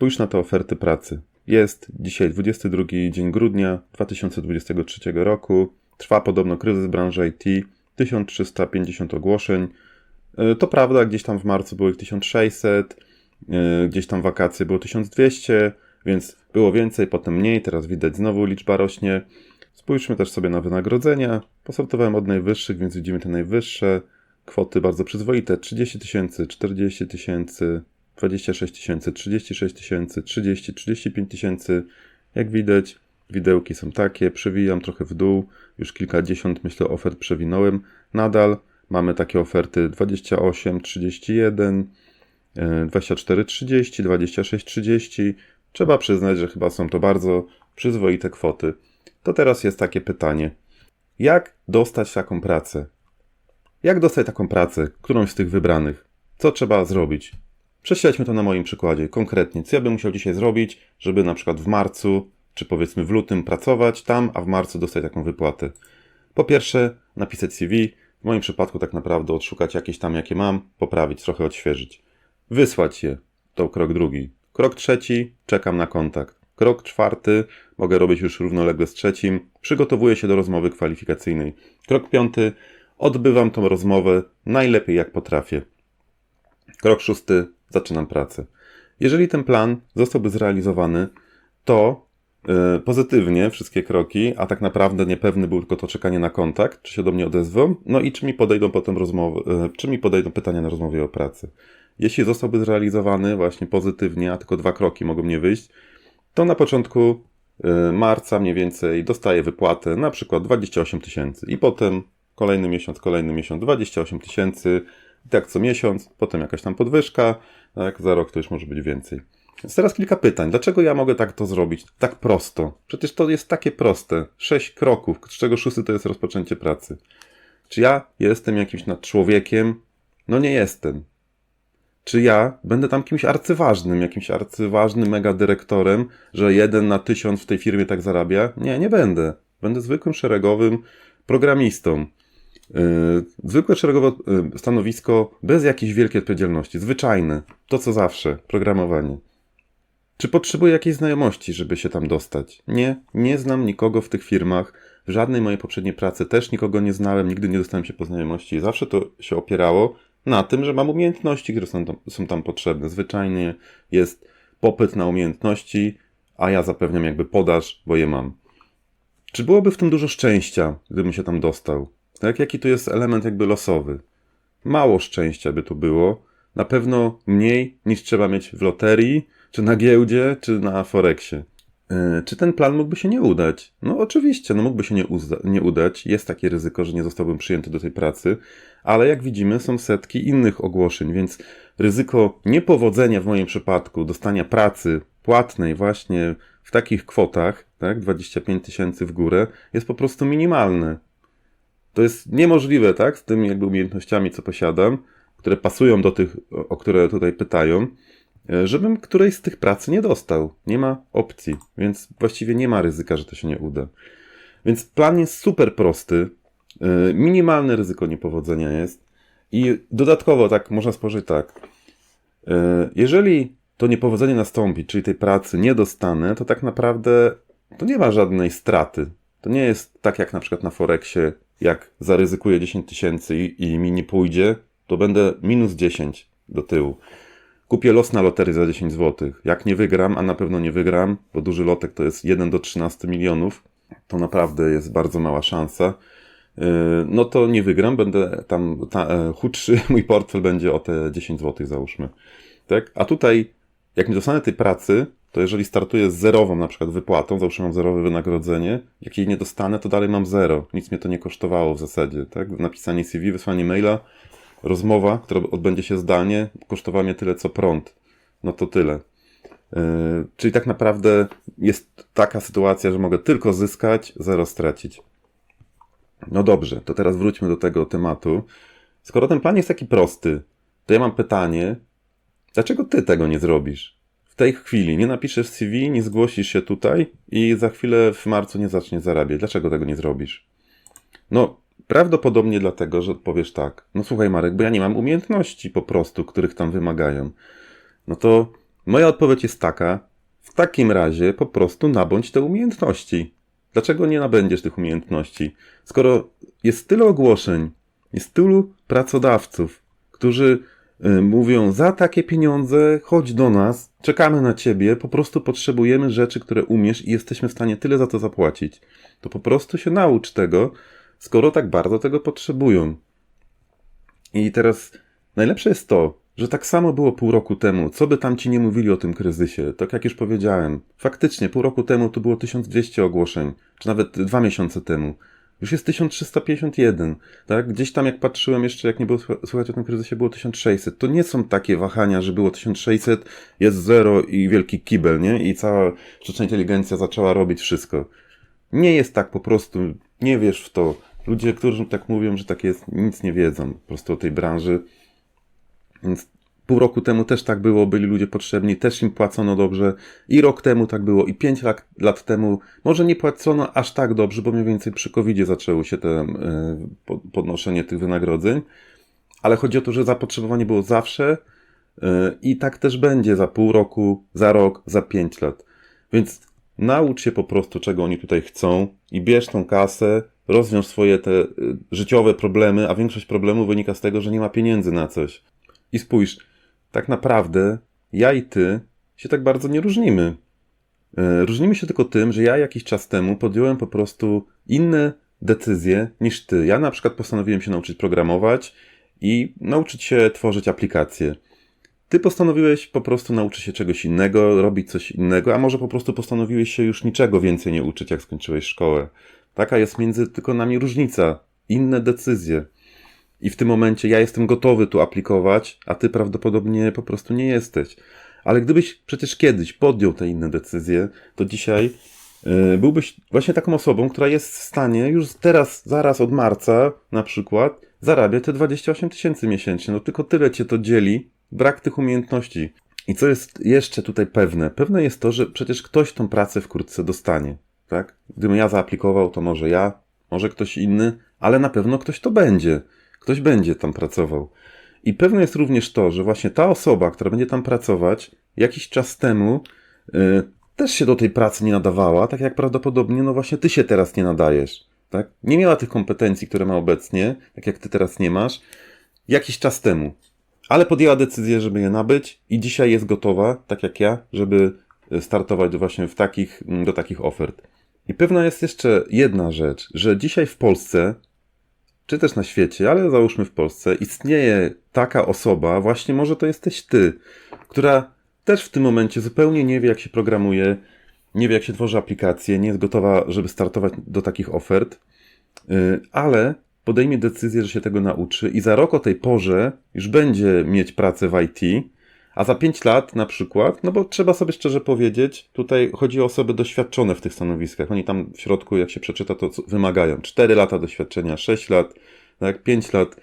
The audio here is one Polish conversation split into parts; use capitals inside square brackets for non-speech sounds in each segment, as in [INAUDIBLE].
Spójrz na te oferty pracy. Jest dzisiaj 22 dzień grudnia 2023 roku. Trwa podobno kryzys branży IT. 1350 ogłoszeń. E, To prawda, gdzieś tam w marcu było ich 1600, e, gdzieś tam wakacje było 1200, więc było więcej, potem mniej. Teraz widać znowu liczba rośnie. Spójrzmy też sobie na wynagrodzenia. Posortowałem od najwyższych, więc widzimy te najwyższe. Kwoty bardzo przyzwoite: 30 tysięcy, 40 tysięcy, 26 tysięcy, 36 tysięcy, 30, 35 tysięcy. Jak widać, widełki są takie. Przewijam trochę w dół. Już kilkadziesiąt, myślę, ofert przewinąłem. Nadal mamy takie oferty 28, 31, e, 24, 30, 26, 30. Trzeba przyznać, że chyba są to bardzo przyzwoite kwoty. To teraz jest takie pytanie. Jak dostać taką pracę? Jak dostać taką pracę, którąś z tych wybranych? Co trzeba zrobić? Prześledźmy to na moim przykładzie, konkretnie. Co ja bym musiał dzisiaj zrobić, żeby na przykład w marcu, czy powiedzmy w lutym pracować tam, a w marcu dostać taką wypłatę? Po pierwsze, napisać CV. W moim przypadku tak naprawdę odszukać jakieś tam, jakie mam, poprawić, trochę odświeżyć. Wysłać je. To krok drugi. Krok trzeci, czekam na kontakt. Krok czwarty, mogę robić już równolegle z trzecim, przygotowuję się do rozmowy kwalifikacyjnej. Krok piąty, odbywam tą rozmowę najlepiej jak potrafię. Krok szósty, zaczynam pracę. Jeżeli ten plan zostałby zrealizowany, to yy, pozytywnie wszystkie kroki, a tak naprawdę niepewny był tylko to czekanie na kontakt, czy się do mnie odezwą, no i czy mi podejdą potem rozmowy, yy, czy mi podejdą pytania na rozmowie o pracy. Jeśli zostałby zrealizowany właśnie pozytywnie, a tylko dwa kroki mogą mnie wyjść, to na początku y, marca mniej więcej dostaję wypłatę na przykład 28 tysięcy i potem kolejny miesiąc, kolejny miesiąc 28 tysięcy tak co miesiąc, potem jakaś tam podwyżka, tak, za rok to już może być więcej. Więc teraz kilka pytań. Dlaczego ja mogę tak to zrobić? Tak prosto. Przecież to jest takie proste. Sześć kroków, z czego szósty to jest rozpoczęcie pracy. Czy ja jestem jakimś nadczłowiekiem? No nie jestem. Czy ja będę tam kimś arcyważnym, jakimś arcyważnym mega dyrektorem, że jeden na tysiąc w tej firmie tak zarabia? Nie, nie będę. Będę zwykłym szeregowym programistą. Yy, zwykłe szeregowe stanowisko bez jakiejś wielkiej odpowiedzialności. Zwyczajne. To co zawsze. Programowanie. Czy potrzebuję jakiejś znajomości, żeby się tam dostać? Nie, nie znam nikogo w tych firmach. W żadnej mojej poprzedniej pracy też nikogo nie znałem, nigdy nie dostałem się po znajomości. Zawsze to się opierało na tym, że mam umiejętności, które są tam, są tam potrzebne. Zwyczajnie jest popyt na umiejętności, a ja zapewniam jakby podaż, bo je mam. Czy byłoby w tym dużo szczęścia, gdybym się tam dostał? Tak, jaki tu jest element jakby losowy? Mało szczęścia by tu było. Na pewno mniej niż trzeba mieć w loterii, czy na giełdzie, czy na Forexie. Yy, czy ten plan mógłby się nie udać? No oczywiście, no mógłby się nie, nie udać. Jest takie ryzyko, że nie zostałbym przyjęty do tej pracy, ale jak widzimy są setki innych ogłoszeń, więc ryzyko niepowodzenia w moim przypadku, dostania pracy płatnej właśnie w takich kwotach, tak, 25 tysięcy w górę, jest po prostu minimalne. To jest niemożliwe, tak, z tymi jakby umiejętnościami, co posiadam, które pasują do tych, o które tutaj pytają, e, żebym którejś z tych pracy nie dostał. Nie ma opcji, więc właściwie nie ma ryzyka, że to się nie uda. Więc plan jest super prosty. e, Minimalne ryzyko niepowodzenia jest. I dodatkowo, tak, można spojrzeć tak. e, Jeżeli to niepowodzenie nastąpi, czyli tej pracy nie dostanę, to tak naprawdę to nie ma żadnej straty. To nie jest tak jak na przykład na Forexie, jak zaryzykuję 10 tysięcy i, mi nie pójdzie, to będę minus 10 do tyłu. Kupię los na loterii za 10 zł. Jak nie wygram, a na pewno nie wygram, bo duży lotek to jest 1 do 13 milionów, to naprawdę jest bardzo mała szansa. Yy, No to nie wygram, będę tam ta, e, chudszy, [LAUGHS] mój portfel będzie o te 10 zł załóżmy. Tak? A tutaj, jak nie dostanę tej pracy, to jeżeli startuję z zerową na przykład wypłatą, załóżmy mam zerowe wynagrodzenie, jak jej nie dostanę, to dalej mam zero. Nic mnie to nie kosztowało w zasadzie. Tak? Napisanie CV, wysłanie maila, rozmowa, która odbędzie się zdalnie, kosztowała mnie tyle co prąd. No to tyle. Yy, czyli tak naprawdę jest taka sytuacja, że mogę tylko zyskać, zero stracić. No dobrze, to teraz wróćmy do tego tematu. Skoro ten plan jest taki prosty, to ja mam pytanie, dlaczego ty tego nie zrobisz? W tej chwili nie napiszesz CV, nie zgłosisz się tutaj i za chwilę w marcu nie zaczniesz zarabiać. Dlaczego tego nie zrobisz? No, prawdopodobnie dlatego, że odpowiesz tak. No słuchaj, Marek, bo ja nie mam umiejętności po prostu, których tam wymagają. No to Moja odpowiedź jest taka: w takim razie po prostu nabądź te umiejętności. Dlaczego nie nabędziesz tych umiejętności? Skoro jest tyle ogłoszeń, jest tylu pracodawców, którzy mówią za takie pieniądze, chodź do nas, czekamy na ciebie, po prostu potrzebujemy rzeczy, które umiesz i jesteśmy w stanie tyle za to zapłacić. To po prostu się naucz tego, skoro tak bardzo tego potrzebują. I teraz najlepsze jest to, że tak samo było pół roku temu. Co by tam ci nie mówili o tym kryzysie, tak jak już powiedziałem, faktycznie pół roku temu to było 1200 ogłoszeń, czy nawet dwa miesiące temu. Już jest 1351, tak? Gdzieś tam jak patrzyłem jeszcze, jak nie było słuchać o tym kryzysie, było 1600. To nie są takie wahania, że było 1600, jest zero i wielki kibel, nie? I cała sztuczna inteligencja zaczęła robić wszystko. Nie jest tak po prostu, nie wiesz w to. Ludzie, którzy tak mówią, że tak jest, nic nie wiedzą po prostu o tej branży. Więc pół roku temu też tak było, byli ludzie potrzebni, też im płacono dobrze. I rok temu tak było, i pięć lat, lat temu może nie płacono aż tak dobrze, bo mniej więcej przy covid zaczęło się te, y, podnoszenie tych wynagrodzeń. Ale chodzi o to, że zapotrzebowanie było zawsze y, i tak też będzie za pół roku, za rok, za pięć lat. Więc naucz się po prostu, czego oni tutaj chcą i bierz tą kasę, rozwiąż swoje te y, życiowe problemy, a większość problemów wynika z tego, że nie ma pieniędzy na coś. I spójrz, tak naprawdę ja i ty się tak bardzo nie różnimy. E, różnimy się tylko tym, że ja jakiś czas temu podjąłem po prostu inne decyzje niż ty. Ja na przykład postanowiłem się nauczyć programować i nauczyć się tworzyć aplikacje. Ty postanowiłeś po prostu nauczyć się czegoś innego, robić coś innego, a może po prostu postanowiłeś się już niczego więcej nie uczyć, jak skończyłeś szkołę. Taka jest między tylko nami różnica. Inne decyzje. I w tym momencie ja jestem gotowy tu aplikować, a ty prawdopodobnie po prostu nie jesteś. Ale gdybyś przecież kiedyś podjął te inne decyzje, to dzisiaj yy, byłbyś właśnie taką osobą, która jest w stanie już teraz, zaraz od marca na przykład, zarabiać te 28 tysięcy miesięcznie. No tylko tyle cię to dzieli, brak tych umiejętności. I co jest jeszcze tutaj pewne? Pewne jest to, że przecież ktoś tą pracę wkrótce dostanie. Tak? Gdybym ja zaaplikował, to może ja, może ktoś inny, ale na pewno ktoś to będzie. Ktoś będzie tam pracował. I pewne jest również to, że właśnie ta osoba, która będzie tam pracować, jakiś czas temu y, też się do tej pracy nie nadawała, tak jak prawdopodobnie, no właśnie ty się teraz nie nadajesz. Tak? Nie miała tych kompetencji, które ma obecnie, tak jak ty teraz nie masz, jakiś czas temu. Ale podjęła decyzję, żeby je nabyć i dzisiaj jest gotowa, tak jak ja, żeby startować właśnie w takich, do takich ofert. I pewna jest jeszcze jedna rzecz, że dzisiaj w Polsce czy też na świecie, ale załóżmy w Polsce, istnieje taka osoba, właśnie może to jesteś ty, która też w tym momencie zupełnie nie wie, jak się programuje, nie wie, jak się tworzy aplikacje, nie jest gotowa, żeby startować do takich ofert, y, ale podejmie decyzję, że się tego nauczy i za rok o tej porze już będzie mieć pracę w IT, a za 5 lat na przykład, no bo trzeba sobie szczerze powiedzieć, tutaj chodzi o osoby doświadczone w tych stanowiskach. Oni tam w środku, jak się przeczyta, to wymagają 4 lata doświadczenia, 6 lat, tak, 5 lat.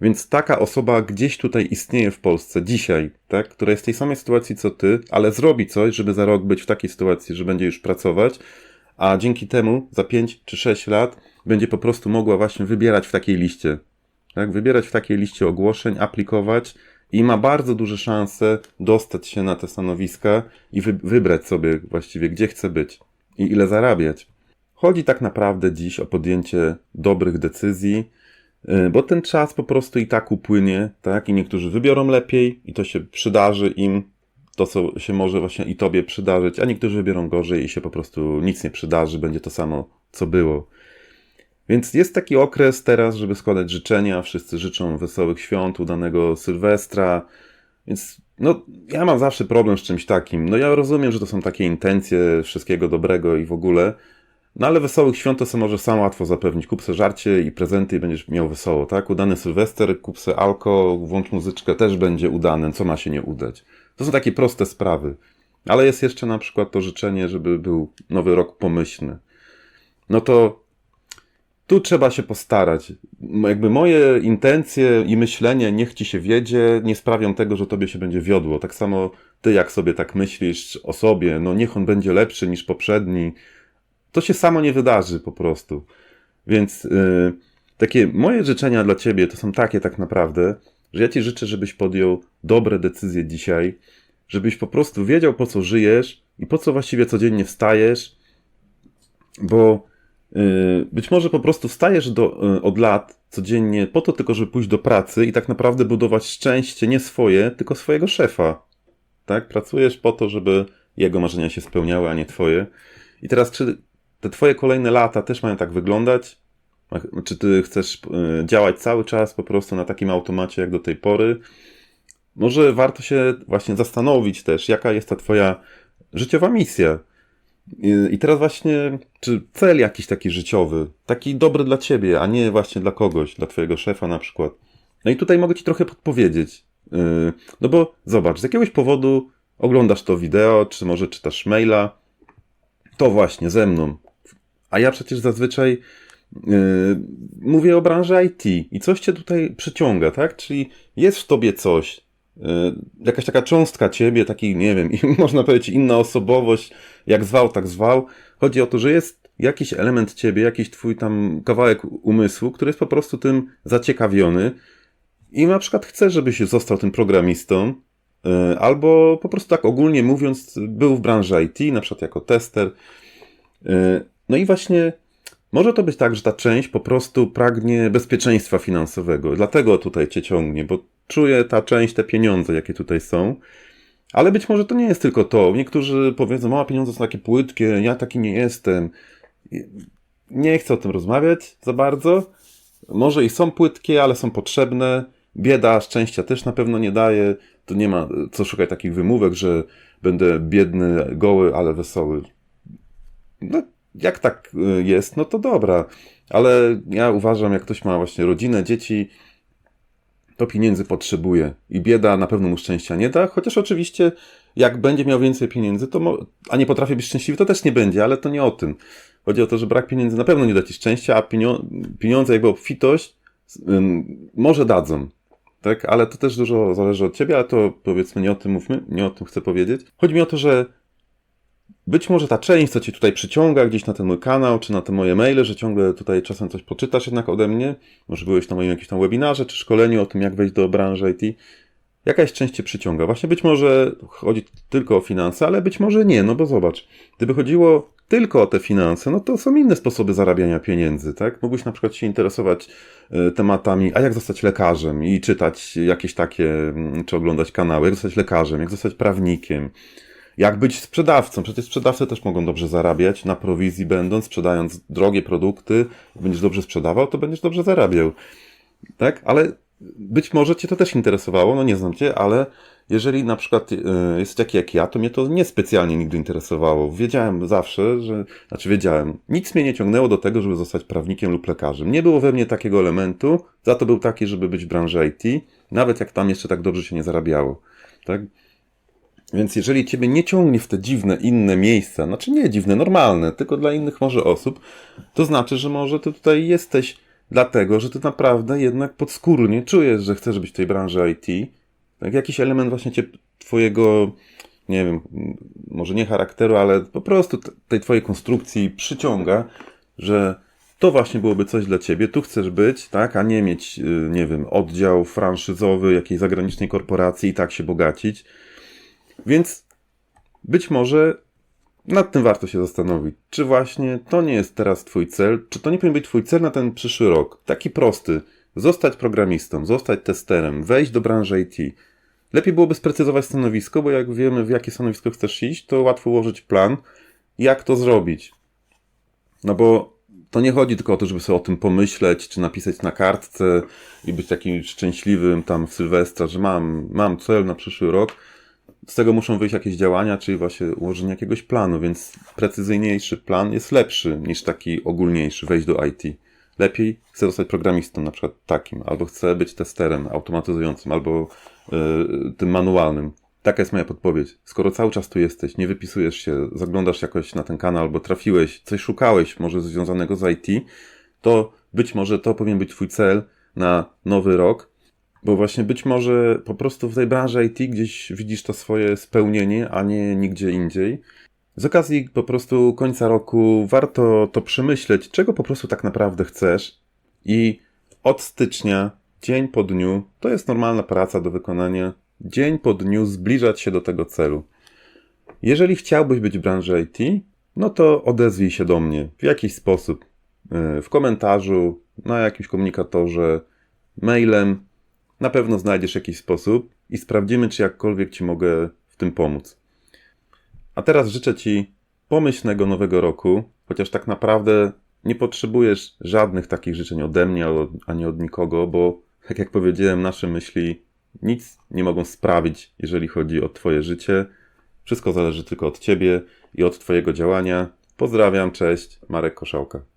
Więc taka osoba gdzieś tutaj istnieje w Polsce dzisiaj, tak, która jest w tej samej sytuacji co ty, ale zrobi coś, żeby za rok być w takiej sytuacji, że będzie już pracować, a dzięki temu za 5 czy 6 lat będzie po prostu mogła właśnie wybierać w takiej liście. Tak, wybierać w takiej liście ogłoszeń, aplikować i ma bardzo duże szanse dostać się na te stanowiska i wy wybrać sobie właściwie, gdzie chce być i ile zarabiać. Chodzi tak naprawdę dziś o podjęcie dobrych decyzji, y, bo ten czas po prostu i tak upłynie, tak? I niektórzy wybiorą lepiej i to się przydarzy im, to co się może właśnie i tobie przydarzyć, a niektórzy wybiorą gorzej i się po prostu nic nie przydarzy, będzie to samo, co było. Więc jest taki okres teraz, żeby składać życzenia. Wszyscy życzą wesołych świąt, udanego Sylwestra. Więc no, ja mam zawsze problem z czymś takim. No ja rozumiem, że to są takie intencje wszystkiego dobrego i w ogóle. No ale wesołych świąt to sobie może sam łatwo zapewnić. Kup sobie żarcie i prezenty i będziesz miał wesoło, tak? Udany Sylwester, kup sobie alko, włącz muzyczkę, też będzie udany. Co ma się nie udać? To są takie proste sprawy. Ale jest jeszcze na przykład to życzenie, żeby był nowy rok pomyślny. No to tu trzeba się postarać. Jakby moje intencje i myślenie, niech ci się wiedzie, nie sprawią tego, że tobie się będzie wiodło. Tak samo ty, jak sobie tak myślisz o sobie, no niech on będzie lepszy niż poprzedni, to się samo nie wydarzy po prostu. Więc yy, takie moje życzenia dla ciebie to są takie tak naprawdę, że ja ci życzę, żebyś podjął dobre decyzje dzisiaj, żebyś po prostu wiedział, po co żyjesz i po co właściwie codziennie wstajesz, bo być może po prostu wstajesz do, yy, od lat codziennie po to tylko, żeby pójść do pracy i tak naprawdę budować szczęście nie swoje, tylko swojego szefa. Tak? Pracujesz po to, żeby jego marzenia się spełniały, a nie twoje. I teraz, czy te twoje kolejne lata też mają tak wyglądać? Czy ty chcesz y, działać cały czas po prostu na takim automacie jak do tej pory? Może warto się właśnie zastanowić też, jaka jest ta twoja życiowa misja. I teraz właśnie, czy cel jakiś taki życiowy, taki dobry dla ciebie, a nie właśnie dla kogoś, dla twojego szefa na przykład. No i tutaj mogę ci trochę podpowiedzieć. Y, no bo zobacz, z jakiegoś powodu oglądasz to wideo, czy może czytasz maila, to właśnie ze mną. A ja przecież zazwyczaj Yy, mówię o branży IT i coś cię tutaj przyciąga, tak? Czyli jest w tobie coś, yy, jakaś taka cząstka ciebie, taki, nie wiem, [LAUGHS] można powiedzieć inna osobowość, jak zwał, tak zwał. Chodzi o to, że jest jakiś element ciebie, jakiś twój tam kawałek umysłu, który jest po prostu tym zaciekawiony i na przykład chce, żebyś został tym programistą, yy, albo po prostu tak ogólnie mówiąc, był w branży IT, na przykład jako tester. No i właśnie może to być tak, że ta część po prostu pragnie bezpieczeństwa finansowego. Dlatego tutaj cię ciągnie, bo czuje ta część, te pieniądze, jakie tutaj są. Ale być może to nie jest tylko to. Niektórzy powiedzą, mała pieniądze są takie płytkie, ja taki nie jestem. Nie chcę o tym rozmawiać za bardzo. Może i są płytkie, ale są potrzebne. Bieda szczęścia też na pewno nie daje. To nie ma co szukać takich wymówek, że będę biedny, goły, ale wesoły. No, jak tak y, jest, no to dobra. Ale ja uważam, jak ktoś ma właśnie rodzinę, dzieci, to pieniędzy potrzebuje. I bieda na pewno mu szczęścia nie da, chociaż oczywiście jak będzie miał więcej pieniędzy, to a nie potrafi być szczęśliwy, to też nie będzie, ale to nie o tym. Chodzi o to, że brak pieniędzy na pewno nie da ci szczęścia, a pieniądze, jakby obfitość, może dadzą. Tak, ale to też dużo zależy od ciebie, ale to powiedzmy nie o tym mówmy, nie o tym chcę powiedzieć. Chodzi mi o to, że być może ta część, co cię tutaj przyciąga gdzieś na ten mój kanał, czy na te moje maile, że ciągle tutaj czasem coś poczytasz jednak ode mnie, może byłeś na moim jakimś tam webinarze, czy szkoleniu o tym, jak wejść do branży IT, jakaś część cię przyciąga. Właśnie być może chodzi tylko o finanse, ale być może nie, no bo zobacz, gdyby chodziło tylko o te finanse, no to są inne sposoby zarabiania pieniędzy, tak? Mógłbyś na przykład się interesować e, tematami, a jak zostać lekarzem i czytać jakieś takie, mm, czy oglądać kanały, jak zostać lekarzem, jak zostać prawnikiem, jak być sprzedawcą? Przecież sprzedawcy też mogą dobrze zarabiać na prowizji będąc, sprzedając drogie produkty. Będziesz dobrze sprzedawał, to będziesz dobrze zarabiał. Tak? Ale być może Cię to też interesowało, no nie znam Cię, ale jeżeli na przykład y, jest taki jak ja, to mnie to niespecjalnie nigdy interesowało. Wiedziałem zawsze, że, znaczy wiedziałem, nic mnie nie ciągnęło do tego, żeby zostać prawnikiem lub lekarzem. Nie było we mnie takiego elementu, za to był taki, żeby być w branży IT, nawet jak tam jeszcze tak dobrze się nie zarabiało. Tak? Więc jeżeli ciebie nie ciągnie w te dziwne, inne miejsca, znaczy nie dziwne, normalne, tylko dla innych może osób, to znaczy, że może ty tutaj jesteś dlatego, że ty naprawdę jednak podskórnie czujesz, że chcesz być w tej branży IT. Tak, jakiś element właśnie cię, twojego, nie wiem, może nie charakteru, ale po prostu tej twojej konstrukcji przyciąga, że to właśnie byłoby coś dla ciebie, tu chcesz być, tak, a nie mieć, y, nie wiem, oddział franszyzowy jakiejś zagranicznej korporacji i tak się bogacić więc być może nad tym warto się zastanowić. Czy właśnie to nie jest teraz Twój cel? Czy to nie powinien być Twój cel na ten przyszły rok? Taki prosty. Zostać programistą, zostać testerem, wejść do branży IT. Lepiej byłoby sprecyzować stanowisko, bo jak wiemy, w jakie stanowisko chcesz iść, to łatwo ułożyć plan, jak to zrobić. No bo to nie chodzi tylko o to, żeby sobie o tym pomyśleć, czy napisać na kartce i być takim szczęśliwym tam w Sylwestra, że mam, mam cel na przyszły rok z tego muszą wyjść jakieś działania, czyli właśnie ułożenie jakiegoś planu, więc precyzyjniejszy plan jest lepszy niż taki ogólniejszy, wejść do IT. Lepiej chcę zostać programistą, na przykład takim, albo chcę być testerem automatyzującym, albo yy, tym manualnym. Taka jest moja podpowiedź. Skoro cały czas tu jesteś, nie wypisujesz się, zaglądasz jakoś na ten kanał, albo trafiłeś, coś szukałeś, może związanego z IT, to być może to powinien być Twój cel na nowy rok, bo właśnie być może po prostu w tej branży IT gdzieś widzisz to swoje spełnienie, a nie nigdzie indziej. Z okazji po prostu końca roku warto to przemyśleć, czego po prostu tak naprawdę chcesz i od stycznia, dzień po dniu, to jest normalna praca do wykonania. dzień po dniu zbliżać się do tego celu. Jeżeli chciałbyś być w branży IT, no to odezwij się do mnie w jakiś sposób. Yy, W komentarzu, na jakimś komunikatorze, mailem. Na pewno znajdziesz jakiś sposób i sprawdzimy, czy jakkolwiek Ci mogę w tym pomóc. A teraz życzę Ci pomyślnego nowego roku, chociaż tak naprawdę nie potrzebujesz żadnych takich życzeń ode mnie ani od nikogo, bo tak jak powiedziałem, nasze myśli nic nie mogą sprawić, jeżeli chodzi o Twoje życie. Wszystko zależy tylko od Ciebie i od Twojego działania. Pozdrawiam, cześć, Marek Koszałka.